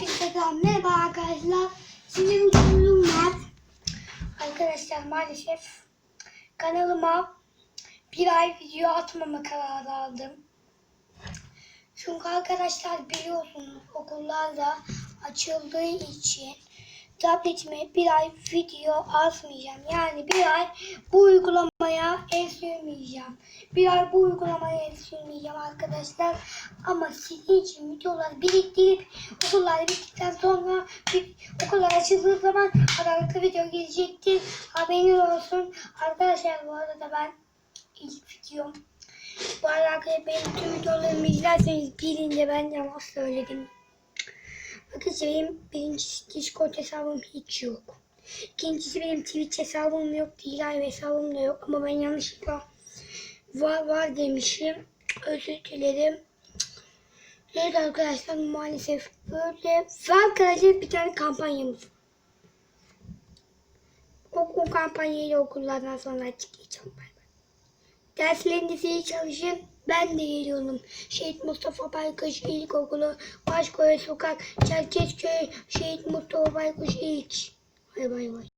Instagram merhaba arkadaşlar. Bir duyurum var. Arkadaşlar maalesef kanalıma bir ay video atmama kararı aldım. Çünkü arkadaşlar biliyorsunuz okullar da açıldığı için tabletime bir ay video atmayacağım. Yani bir ay bu uygulamaya el sürmeyeceğim. Bir ay bu uygulamaya el sürmeyeceğim arkadaşlar. Ama sizin için videolar biriktirip okullar bittikten sonra okullar açıldığı zaman aralıklı video gelecektir. Haberiniz olsun. Arkadaşlar bu arada ben ilk videom bu arkadaşlar benim tüm videolarımı izlerseniz birinde ben yalan söyledim. Arkadaşlar benim birincisi Discord hesabım hiç yok. İkincisi benim Twitch hesabım yok. Live hesabım da yok. Ama ben yanlışlıkla var var demişim. Özür dilerim. Evet arkadaşlar maalesef böyle. Ve arkadaşlar bir tane kampanyamız var. O, o kampanyayı okullardan sonra açıklayacağım ben. Derslerinizi iyi çalışın. Ben de geliyorum. Şehit Mustafa Baykuş İlkokulu, Başkoy Sokak, Çerkezköy, Şehit Mustafa Baykuş İlk. Bay bay bay.